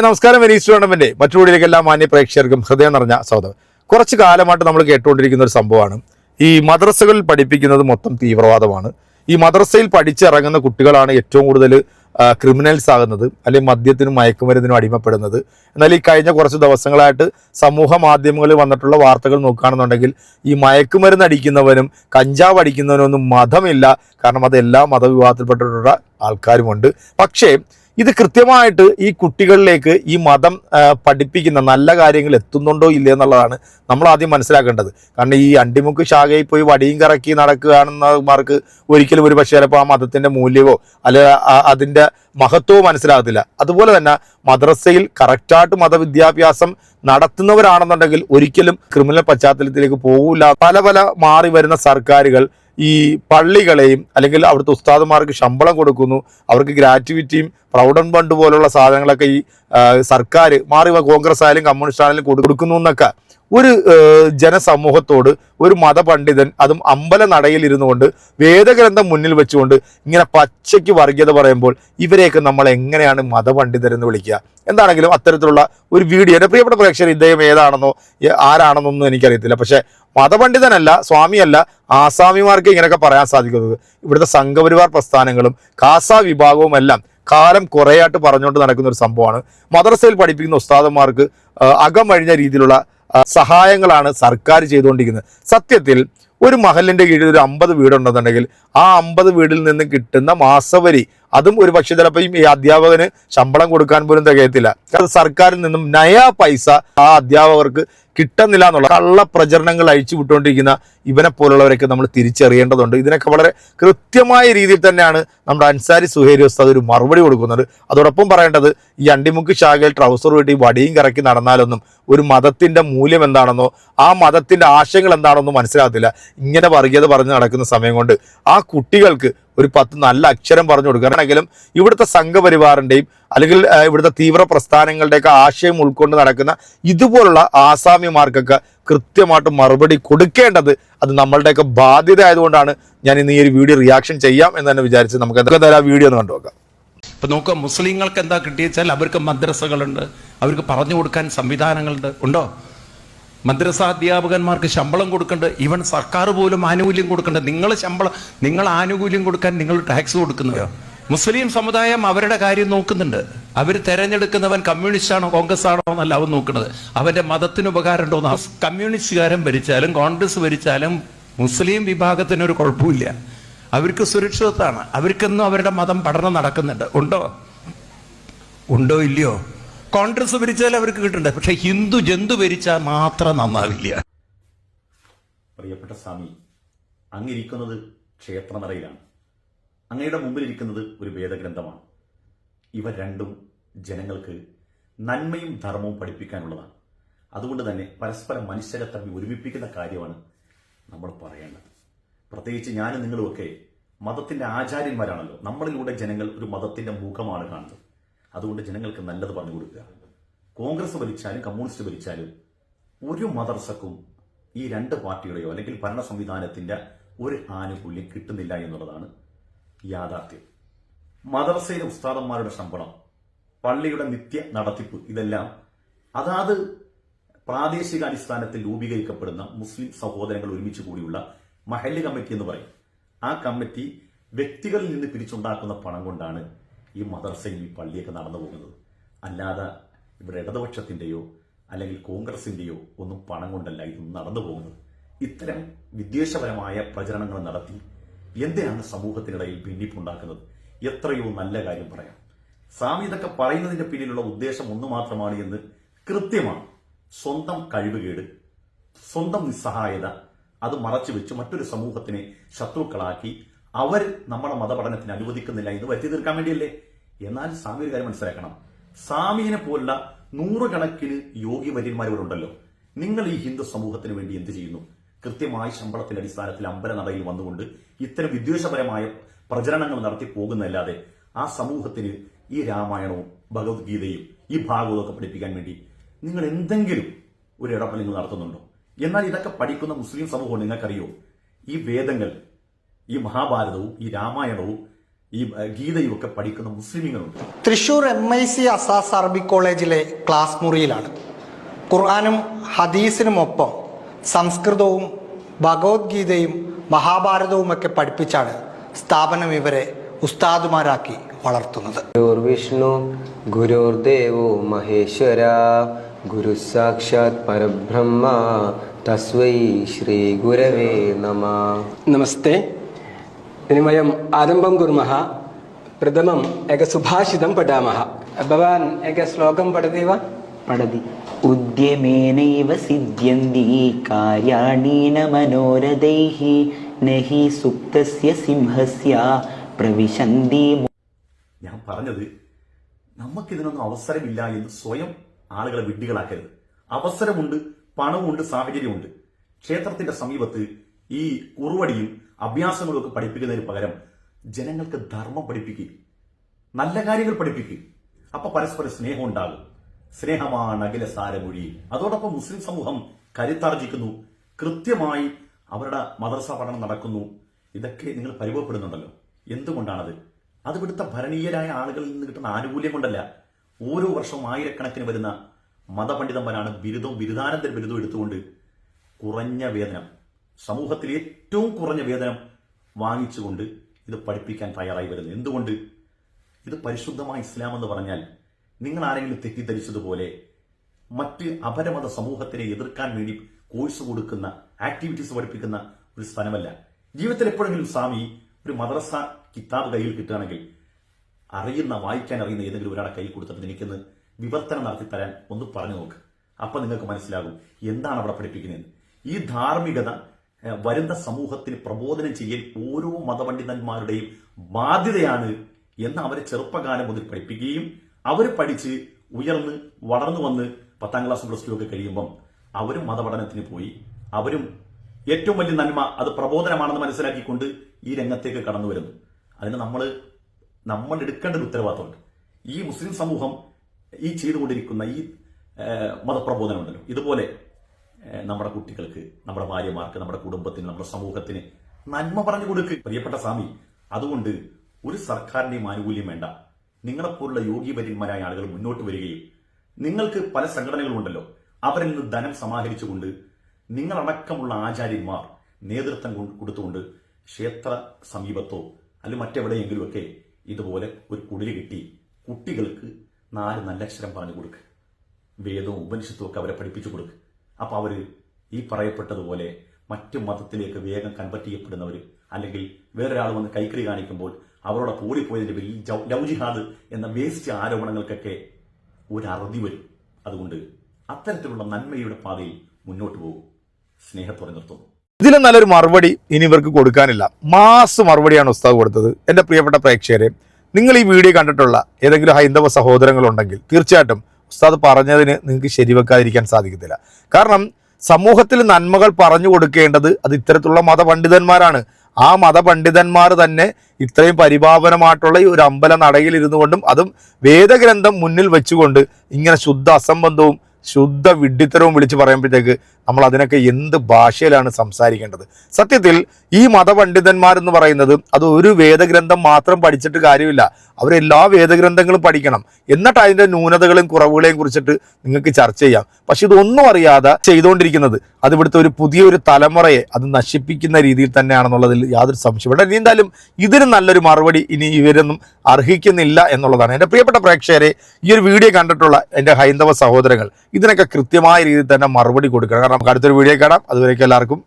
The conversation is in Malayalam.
ഹായ് നമസ്കാരം. വെനീസ് ടൂർണമെന്റ് മറ്റുകൂടിയിലേക്ക് എല്ലാ മാന്യ പ്രേക്ഷകർക്കും ഹൃദയം നിറഞ്ഞ സ്വാഗതം. കുറച്ച് കാലമായിട്ട് നമ്മൾ കേട്ടുകൊണ്ടിരിക്കുന്ന ഒരു സംഭവമാണ്. ഈ മദ്രസകളിൽ പഠിപ്പിക്കുന്നത് മൊത്തം തീവ്രവാദമാണ്. ഈ മദ്രസയിൽ പഠിച്ചിറങ്ങുന്ന കുട്ടികളാണ് ഏറ്റവും കൂടുതൽ ക്രിമിനൽസ് ആകുന്നത് അല്ലെങ്കിൽ മദ്യത്തിനും മയക്കുമരുന്നിനും അടിമപ്പെടുന്നത്. എന്നാൽ ഈ കഴിഞ്ഞ കുറച്ച് ദിവസങ്ങളായിട്ട് സമൂഹ മാധ്യമങ്ങളിൽ വന്നിട്ടുള്ള വാർത്തകൾ നോക്കുകയാണെന്നുണ്ടെങ്കിൽ ഈ മയക്കുമരുന്ന് അടിക്കുന്നവനും കഞ്ചാവ് അടിക്കുന്നവനും ഒന്നും മതമില്ല. കാരണം അത് മതവിഭാഗത്തിൽപ്പെട്ടിട്ടുള്ള ആൾക്കാരുമുണ്ട്. പക്ഷേ ഇത് കൃത്യമായിട്ട് ഈ കുട്ടികളിലേക്ക് ഈ മതം പഠിപ്പിക്കുന്ന നല്ല കാര്യങ്ങൾ എത്തുന്നുണ്ടോ ഇല്ലേ എന്നുള്ളതാണ് നമ്മൾ ആദ്യം മനസ്സിലാക്കേണ്ടത്. കാരണം ഈ അണ്ടിമുക്ക് ശാഖയിൽ പോയി വടിയും കറക്കി നടക്കുകയാണെന്നമാർക്ക് ഒരിക്കലും ഒരു പക്ഷേ ചിലപ്പോൾ ആ മതത്തിന്റെ മൂല്യമോ അല്ലെ അതിന്റെ മഹത്വവും മനസ്സിലാകത്തില്ല. അതുപോലെ തന്നെ മദ്രസയിൽ കറക്റ്റായിട്ട് മതവിദ്യാഭ്യാസം നടത്തുന്നവരാണെന്നുണ്ടെങ്കിൽ ഒരിക്കലും ക്രിമിനൽ പശ്ചാത്തലത്തിലേക്ക് പോകില്ല പല പല മാറി വരുന്ന സർക്കാരുകൾ ഈ പള്ളികളെയും അല്ലെങ്കിൽ അവിടുത്തെ ഉസ്താദുമാർക്ക് ശമ്പളം കൊടുക്കുന്നു. അവർക്ക് ഗ്രാറ്റുവിറ്റിയും പ്രൗഡൻ ഫണ്ട് പോലുള്ള സാധനങ്ങളൊക്കെ ഈ സർക്കാർ മാറി കോൺഗ്രസ് ആയാലും കമ്മ്യൂണിസ്റ്റ് ആയാലും കൊടു- കൊടുക്കുന്നു എന്നൊക്കെ. ഒരു ജനസമൂഹത്തോട് ഒരു മതപണ്ഡിതൻ അതും അമ്പല നടയിൽ ഇരുന്നു കൊണ്ട് വേദഗ്രന്ഥം മുന്നിൽ വെച്ചുകൊണ്ട് ഇങ്ങനെ പച്ചയ്ക്ക് വർഗീയത പറയുമ്പോൾ ഇവരെയൊക്കെ നമ്മൾ എങ്ങനെയാണ് മതപണ്ഡിതരെന്ന് വിളിക്കുക? എന്താണെങ്കിലും അത്തരത്തിലുള്ള ഒരു വീഡിയോ. എന്റെ പ്രിയപ്പെട്ട പ്രേക്ഷകർ ഇദ്ദേഹം ഏതാണെന്നോ ആരാണെന്നൊന്നും എനിക്കറിയത്തില്ല. പക്ഷേ മതപണ്ഡിതനല്ല സ്വാമിയല്ല ആസാമിമാർക്ക് ഇങ്ങനെയൊക്കെ പറയാൻ സാധിക്കുന്നത്. ഇവിടുത്തെ സംഘപരിവാർ പ്രസ്ഥാനങ്ങളും കാസ വിഭാഗവും എല്ലാം കാലം കുറേയായിട്ട് പറഞ്ഞുകൊണ്ട് നടക്കുന്ന ഒരു സംഭവമാണ്. മദ്രസയിൽ പഠിപ്പിക്കുന്ന ഉസ്താദന്മാർക്ക് അകമഴിഞ്ഞ രീതിയിലുള്ള സഹായങ്ങളാണ് സർക്കാർ ചെയ്തുകൊണ്ടിരിക്കുന്നത്. സത്യത്തിൽ ഒരു മഹലിന്റെ കീഴിൽ ഒരു അമ്പത് വീടുണ്ടെന്നുണ്ടെങ്കിൽ ആ അമ്പത് വീടിൽ നിന്ന് കിട്ടുന്ന മാസവരി അതും ഒരു പക്ഷേ ചിലപ്പോൾ ഈ അധ്യാപകന് ശമ്പളം കൊടുക്കാൻ പോലും തികയത്തില്ല. അത് സർക്കാരിൽ നിന്നും നയാ പൈസ ആ അധ്യാപകർക്ക് കിട്ടുന്നില്ല എന്നുള്ള കള്ള പ്രചരണങ്ങൾ അഴിച്ചു വിട്ടുകൊണ്ടിരിക്കുന്ന ഇവനെ പോലുള്ളവരൊക്കെ നമ്മൾ തിരിച്ചറിയേണ്ടതുണ്ട്. ഇതിനൊക്കെ വളരെ കൃത്യമായ രീതിയിൽ തന്നെയാണ് നമ്മുടെ അൻസാരി സുഹേരി ഉസ്താദ് ഒരു മറുപടി കൊടുക്കുന്നത്. അതോടൊപ്പം പറയേണ്ടത് ഈ അണ്ടിമുക്ക് ശാഖയിൽ ട്രൗസർ വീട്ടി വടിയും കറക്കി നടന്നാലൊന്നും ഒരു മതത്തിന്റെ മൂല്യം എന്താണെന്നോ ആ മതത്തിന്റെ ആശയങ്ങൾ എന്താണെന്നോ മനസ്സിലാകത്തില്ല. ഇങ്ങനെ വർഗീയത പറഞ്ഞ് നടക്കുന്ന സമയം കൊണ്ട് ആ കുട്ടികൾക്ക് ഒരു പത്ത് നല്ല അക്ഷരം പറഞ്ഞു കൊടുക്കുകയാണെങ്കിലും ഇവിടുത്തെ സംഘപരിവാറിന്റെയും അല്ലെങ്കിൽ ഇവിടുത്തെ തീവ്ര പ്രസ്ഥാനങ്ങളുടെയൊക്കെ ആശയം ഉൾക്കൊണ്ട് നടക്കുന്ന ഇതുപോലുള്ള ആസാമിമാർക്കൊക്കെ കൃത്യമായിട്ട് മറുപടി കൊടുക്കേണ്ടത് അത് നമ്മളുടെയൊക്കെ ബാധ്യത ആയതുകൊണ്ടാണ് ഞാൻ ഇന്ന് ഈ ഒരു വീഡിയോ റിയാക്ഷൻ ചെയ്യാം എന്ന് തന്നെ വിചാരിച്ച് നമുക്ക് എന്തായാലും ആ വീഡിയോ ഒന്ന് കണ്ടുവെക്കാം ഇപ്പൊ നോക്കുക മുസ്ലിങ്ങൾക്ക് എന്താ കിട്ടിയെച്ചാൽ അവർക്ക് മദ്രസകളുണ്ട് അവർക്ക് പറഞ്ഞു കൊടുക്കാൻ സംവിധാനങ്ങളുണ്ട്. ഉണ്ടോ? മദ്രസ അധ്യാപകന്മാർക്ക് ശമ്പളം കൊടുക്കേണ്ടത് ഇവൻ സർക്കാർ പോലും ആനുകൂല്യം കൊടുക്കേണ്ടത് നിങ്ങൾ ശമ്പളം നിങ്ങൾ ആനുകൂല്യം കൊടുക്കാൻ നിങ്ങൾ ടാക്സ് കൊടുക്കുന്നത് മുസ്ലിം സമുദായം അവരുടെ കാര്യം നോക്കുന്നുണ്ട്. അവർ തെരഞ്ഞെടുക്കുന്നവൻ കമ്മ്യൂണിസ്റ്റ് ആണോ കോൺഗ്രസ് ആണോ എന്നല്ല അവൻ നോക്കുന്നത്. അവന്റെ മതത്തിന് ഉപകാരം ഉണ്ടോ എന്ന് കമ്മ്യൂണിസ്റ്റുകാരൻ ഭരിച്ചാലും കോൺഗ്രസ് ഭരിച്ചാലും മുസ്ലിം വിഭാഗത്തിന് ഒരു കുഴപ്പമില്ല. അവർക്ക് സുരക്ഷിതത്വമാണ് അവർക്കൊന്നും അവരുടെ മതം പഠനം നടക്കുന്നുണ്ട്. ഉണ്ടോ? ഉണ്ടോ ഇല്ലയോ? കോൺഗ്രസ് ഭരിച്ചാൽ അവർക്ക് കിട്ടണ്ടേ? പക്ഷെ ഹിന്ദു ജന്തു ഭരിച്ചാൽ മാത്രം നന്നാവില്ല. പ്രിയപ്പെട്ട സ്വാമി അങ്ങിരിക്കുന്നത് ക്ഷേത്രനടയിലാണ് അങ്ങയുടെ മുമ്പിലിരിക്കുന്നത് ഒരു വേദഗ്രന്ഥമാണ്. ഇവ രണ്ടും ജനങ്ങൾക്ക് നന്മയും ധർമ്മവും പഠിപ്പിക്കാനുള്ളതാണ്. അതുകൊണ്ട് തന്നെ പരസ്പരം മനുഷ്യരെ തമ്മിൽ ഒരുമിപ്പിക്കുന്ന കാര്യമാണ് നമ്മൾ പറയേണ്ടത്. പ്രത്യേകിച്ച് ഞാനും നിങ്ങളുമൊക്കെ മതത്തിന്റെ ആചാര്യന്മാരാണല്ലോ. നമ്മളിലൂടെ ജനങ്ങൾ ഒരു മതത്തിന്റെ മുഖമാണ് കാണുന്നത്. അതുകൊണ്ട് ജനങ്ങൾക്ക് നല്ലത് പറഞ്ഞു കൊടുക്കുക. കോൺഗ്രസ് ഭരിച്ചാലും കമ്മ്യൂണിസ്റ്റ് ഭരിച്ചാലും ഒരു മദർസക്കും ഈ രണ്ട് പാർട്ടിയുടെയോ അല്ലെങ്കിൽ ഭരണ സംവിധാനത്തിന്റെ ഒരു ആനുകൂല്യം കിട്ടുന്നില്ല എന്നുള്ളതാണ് യാഥാർത്ഥ്യം. മദർസയിലെ ഉസ്താദന്മാരുടെ ശമ്പളം പള്ളിയുടെ നിത്യ നടത്തിപ്പ് ഇതെല്ലാം അതാത് പ്രാദേശിക അടിസ്ഥാനത്തിൽ രൂപീകരിക്കപ്പെടുന്ന മുസ്ലിം സഹോദരങ്ങൾ ഒരുമിച്ച് കൂടിയുള്ള മഹല്ല് കമ്മിറ്റി എന്ന് പറയും. ആ കമ്മിറ്റി വ്യക്തികളിൽ നിന്ന് പിരിച്ചുണ്ടാക്കുന്ന പണം കൊണ്ടാണ് ഈ മദർസയും ഈ പള്ളിയൊക്കെ നടന്നു പോകുന്നത്. അല്ലാതെ ഇവിടെ ഇടതുപക്ഷത്തിന്റെയോ അല്ലെങ്കിൽ കോൺഗ്രസിന്റെയോ ഒന്നും പണം കൊണ്ടല്ല ഇതൊന്നും നടന്നു പോകുന്നത്. ഇത്തരം വിദ്വേഷപരമായ പ്രചരണങ്ങൾ നടത്തി എന്തിനാണ് സമൂഹത്തിനിടയിൽ ഭിന്നിപ്പുണ്ടാക്കുന്നത്? എത്രയോ നല്ല കാര്യം പറയാം. സ്വാമി ഇതൊക്കെ പറയുന്നതിന്റെ പിന്നിലുള്ള ഉദ്ദേശം ഒന്ന് മാത്രമാണ് എന്ന് കൃത്യമാണ്. സ്വന്തം കഴിവുകേട് സ്വന്തം നിസ്സഹായത അത് മറച്ചു വെച്ച് മറ്റൊരു സമൂഹത്തിനെ ശത്രുക്കളാക്കി അവർ നമ്മുടെ മതപഠനത്തിന് അനുവദിക്കുന്നില്ല. ഇത് വരുത്തി തീർക്കാൻ വേണ്ടിയല്ലേ? എന്നാൽ സ്വാമി ഒരു കാര്യം മനസ്സിലാക്കണം. സ്വാമിയെ പോലുള്ള നൂറുകണക്കിന് യോഗിവര്യന്മാർ ഇവിടെ ഉണ്ടല്ലോ നിങ്ങൾ ഈ ഹിന്ദു സമൂഹത്തിന് വേണ്ടി എന്ത് ചെയ്യുന്നു? കൃത്യമായി ശമ്പളത്തിന്റെ അടിസ്ഥാനത്തിൽ അമ്പല നടയിൽ വന്നുകൊണ്ട് ഇത്തരം വിദ്വേഷപരമായ പ്രചരണങ്ങൾ നടത്തി പോകുന്നതല്ലാതെ ആ സമൂഹത്തിന് ഈ രാമായണവും ഭഗവത്ഗീതയും ഈ ഭാഗവും ഒക്കെ പഠിപ്പിക്കാൻ വേണ്ടി നിങ്ങൾ എന്തെങ്കിലും ഒരു ഇടപെടൽ നിങ്ങൾ നടത്തുന്നുണ്ടോ? എന്നാൽ ഇതൊക്കെ പഠിക്കുന്ന മുസ്ലിം സമൂഹം നിങ്ങൾക്കറിയോ? ഈ വേദങ്ങൾ ഈ മഹാഭാരതവും ഈ രാമായണവും ഈ ഗീതയും ഒക്കെ പഠിക്കുന്ന മുസ്ലിമുകളുണ്ട് തൃശൂർ എം ഐ സി അസാസ് അറബി കോളേജിലെ ക്ലാസ് മുറിയിലാണ്. ഖുർആാനും ഹദീസിനുമൊപ്പം സംസ്കൃതവും ഭഗവത്ഗീതയും മഹാഭാരതവുമൊക്കെ പഠിപ്പിച്ചാണ് സ്ഥാപനം ഇവരെ ഉസ്താദുമാരാക്കി വളർത്തുന്നത്. വിഷ്ണു ഗുരുദേവോ മഹേശ്വര ഗുരു സാക്ഷാത് പരബ്രഹ്മ തസ്വൈ ശ്രീ ഗുരവേ നമ. നമസ്തേ. इदानीं वयम् आरम्भं कुर्मः प्रथमम् एकसुभाषितं पठामः भवान् एकश्लोकं पठति वा पठति उद्यमेनैव सिद्ध्यन्ति कार्याणि न मनोरथैः न हि सुप्तस्य सिंहस्य प्रविशन्ति ഞാൻ പറഞ്ഞത് നമുക്കിതിനൊന്നും അവസരമില്ല എന്ന് സ്വയം ആളുകളെ വിഡ്ഢികളാക്കരുത് അവസരമുണ്ട് പണമുണ്ട് സാഹചര്യമുണ്ട് ക്ഷേത്രത്തിന്റെ സമീപത്ത് ഈ കുറുവടിയും അഭ്യാസങ്ങളും ഒക്കെ പഠിപ്പിക്കുന്നതിന് പകരം ജനങ്ങൾക്ക് ധർമ്മം പഠിപ്പിക്കുക നല്ല കാര്യങ്ങൾ പഠിപ്പിക്കുക അപ്പൊ പരസ്പര സ്നേഹം ഉണ്ടാകും. സ്നേഹമാണ് അഖില സാരമൊഴി. അതോടൊപ്പം മുസ്ലിം സമൂഹം കരുത്താർജിക്കുന്നു. കൃത്യമായി അവരുടെ മദർസ പഠനം നടക്കുന്നു. ഇതൊക്കെ നിങ്ങൾ പരിഭവപ്പെടുന്നുണ്ടല്ലോ. എന്തുകൊണ്ടാണത്? അത് ഇവിടുത്തെ ഭരണീയരായ ആളുകളിൽ നിന്ന് കിട്ടുന്ന ആനുകൂല്യം കൊണ്ടല്ല. ഓരോ വർഷവും ആയിരക്കണക്കിന് വരുന്ന മതപണ്ഡിതന്മാരാണ് ബിരുദവും ബിരുദാനന്തര ബിരുദവും എടുത്തുകൊണ്ട് കുറഞ്ഞ വേതനം. സമൂഹത്തിൽ ഏറ്റവും കുറഞ്ഞ വേതനം വാങ്ങിച്ചുകൊണ്ട് ഇത് പഠിപ്പിക്കാൻ തയ്യാറായി വരുന്നത്. എന്തുകൊണ്ട്? ഇത് പരിശുദ്ധമായ ഇസ്ലാം എന്ന് പറഞ്ഞാൽ നിങ്ങൾ ആരെങ്കിലും തെറ്റിദ്ധരിച്ചതുപോലെ മറ്റ് അപരമത സമൂഹത്തിനെ എതിർക്കാൻ വേണ്ടി കോഴ്സ് കൊടുക്കുന്ന ആക്ടിവിറ്റീസ് പഠിപ്പിക്കുന്ന ഒരു സ്ഥലമല്ല ജീവിതത്തിൽ എപ്പോഴെങ്കിലും സ്വാമി ഒരു മദ്രസ കിതാബ് കയ്യിൽ കിട്ടുകയാണെങ്കിൽ അറിയുന്ന വായിക്കാൻ അറിയുന്ന ഏതെങ്കിലും ഒരാളെ കയ്യിൽ കൊടുത്തിട്ട് എനിക്കൊന്ന് വിവർത്തനം നടത്തി തരാൻ ഒന്ന് പറഞ്ഞു നോക്ക്. അപ്പൊ നിങ്ങൾക്ക് മനസ്സിലാകും എന്താണ് അവിടെ പഠിപ്പിക്കുന്നത്. ഈ ധാർമ്മികത വരുന്ന സമൂഹത്തിന് പ്രബോധനം ചെയ്യൽ ഓരോ മതപണ്ഡിതന്മാരുടെയും ബാധ്യതയാണ് എന്ന് അവരെ ചെറുപ്പകാലം മുതൽ പഠിപ്പിക്കുകയും അവർ പഠിച്ച് ഉയർന്ന് വളർന്നു വന്ന് പത്താം ക്ലാസ് പ്ലസ് ടു ഒക്കെ കഴിയുമ്പം അവരും മതപഠനത്തിന് പോയി. അവരും ഏറ്റവും വലിയ നന്മ അത് പ്രബോധനമാണെന്ന് മനസ്സിലാക്കിക്കൊണ്ട് ഈ രംഗത്തേക്ക് കടന്നു വരുന്നു. അതിന് നമ്മൾ നമ്മൾ എടുക്കേണ്ട ഒരു ഉത്തരവാദിത്തമുണ്ട്. ഈ മുസ്ലിം സമൂഹം ഈ ചെയ്തുകൊണ്ടിരിക്കുന്ന ഈ മതപ്രബോധനമുണ്ടല്ലോ ഇതുപോലെ നമ്മുടെ കുട്ടികൾക്ക് നമ്മുടെ ഭാര്യമാർക്ക് നമ്മുടെ കുടുംബത്തിന് നമ്മുടെ സമൂഹത്തിന് നന്മ പറഞ്ഞു കൊടുക്ക്. പ്രിയപ്പെട്ട സ്വാമി അതുകൊണ്ട് ഒരു സർക്കാരിന്റെയും ആനുകൂല്യം വേണ്ട. നിങ്ങളെപ്പോലുള്ള യോഗ്യപര്യന്മാരായ ആളുകൾ മുന്നോട്ട് വരികയും നിങ്ങൾക്ക് പല സംഘടനകളുണ്ടല്ലോ. അവരിൽ നിന്ന് ധനം സമാഹരിച്ചുകൊണ്ട് നിങ്ങളടക്കമുള്ള ആചാര്യന്മാർ നേതൃത്വം കൊണ്ട് കൊടുത്തുകൊണ്ട് ക്ഷേത്ര സമീപത്തോ അല്ലെങ്കിൽ മറ്റെവിടെയെങ്കിലുമൊക്കെ ഇതുപോലെ ഒരു കുടിൽ കിട്ടി കുട്ടികൾക്ക് നാല് നല്ല അക്ഷരം പറഞ്ഞു കൊടുക്കുക വേദവും ഉപനിഷത്തും ഒക്കെ അവരെ പഠിപ്പിച്ചു കൊടുക്കുക അപ്പൊ അവർ ഈ പറയപ്പെട്ടതുപോലെ മറ്റു മതത്തിലേക്ക് വേഗം കൺവെർട്ട് ചെയ്യപ്പെടുന്നവർ അല്ലെങ്കിൽ വേറൊരാൾ വന്ന് കൈക്കറി കാണിക്കുമ്പോൾ അവരോട് ഓടിപ്പോയതിന്റെ പേരിൽ ലൗജിഹാദ് എന്ന വേസ്റ്റ് ആരോപണങ്ങൾക്കൊക്കെ ഒരു അറുതി വരും. അതുകൊണ്ട് അത്തരത്തിലുള്ള നന്മയുടെ പാതയിൽ മുന്നോട്ട് പോകും. സ്നേഹത്തോടെ നിർത്തുന്നു. ഇതിലും നല്ലൊരു മറുപടി ഇനി ഇവർക്ക് കൊടുക്കാനില്ല. മാസ് മറുപടിയാണ് ഉസ്താദ് കൊടുത്തത്. എന്റെ പ്രിയപ്പെട്ട പ്രേക്ഷകരെ നിങ്ങൾ ഈ വീഡിയോ കണ്ടിട്ടുള്ള ഏതെങ്കിലും ഹൈന്ദവ സഹോദരങ്ങളുണ്ടെങ്കിൽ തീർച്ചയായിട്ടും ഉസ്താദ് പറഞ്ഞതിന് നിങ്ങൾക്ക് ശരിവെക്കാതിരിക്കാൻ സാധിക്കത്തില്ല. കാരണം സമൂഹത്തിൽ നന്മകൾ പറഞ്ഞു കൊടുക്കേണ്ടത് അത് ഇത്തരത്തിലുള്ള മതപണ്ഡിതന്മാരാണ്. ആ മതപണ്ഡിതന്മാർ തന്നെ ഇത്രയും പരിപാവനമായിട്ടുള്ള ഈ ഒരു അമ്പല നടയിൽ ഇരുന്നു കൊണ്ടും അതും വേദഗ്രന്ഥം മുന്നിൽ വെച്ചുകൊണ്ട് ഇങ്ങനെ ശുദ്ധ അസംബന്ധവും ശുദ്ധ വിഡ്ഢിത്തരവും വിളിച്ച് പറയുമ്പോഴത്തേക്ക് നമ്മൾ അതിനൊക്കെ എന്ത് ഭാഷയിലാണ് സംസാരിക്കേണ്ടത്? സത്യത്തിൽ ഈ മതപണ്ഡിതന്മാരെന്ന് പറയുന്നത് അത് ഒരു വേദഗ്രന്ഥം മാത്രം പഠിച്ചിട്ട് കാര്യമില്ല. അവരെല്ലാ വേദഗ്രന്ഥങ്ങളും പഠിക്കണം. എന്നിട്ട് അതിന്റെ ന്യൂനതകളും കുറവുകളെയും കുറിച്ചിട്ട് നിങ്ങൾക്ക് ചർച്ച ചെയ്യാം. പക്ഷെ ഇതൊന്നും അറിയാതെ ചെയ്തുകൊണ്ടിരിക്കുന്നത് അത് ഇവിടുത്തെ ഒരു പുതിയൊരു തലമുറയെ അത് നശിപ്പിക്കുന്ന രീതിയിൽ തന്നെയാണെന്നുള്ളതിൽ യാതൊരു സംശയമില്ല ഇനി എന്തായാലും ഇതിന് നല്ലൊരു മറുപടി ഇനി ഇവരൊന്നും അർഹിക്കുന്നില്ല എന്നുള്ളതാണ്. എന്റെ പ്രിയപ്പെട്ട പ്രേക്ഷകരെ ഈ ഒരു വീഡിയോ കണ്ടിട്ടുള്ള എന്റെ ഹൈന്ദവ സഹോദരങ്ങൾ ഇതിനൊക്കെ കൃത്യമായ രീതിയിൽ തന്നെ മറുപടി കൊടുക്കണം. കാരണം നമുക്ക് അടുത്തൊരു വീഡിയോ കാണാം. അതുവരേക്കും എല്ലാവർക്കും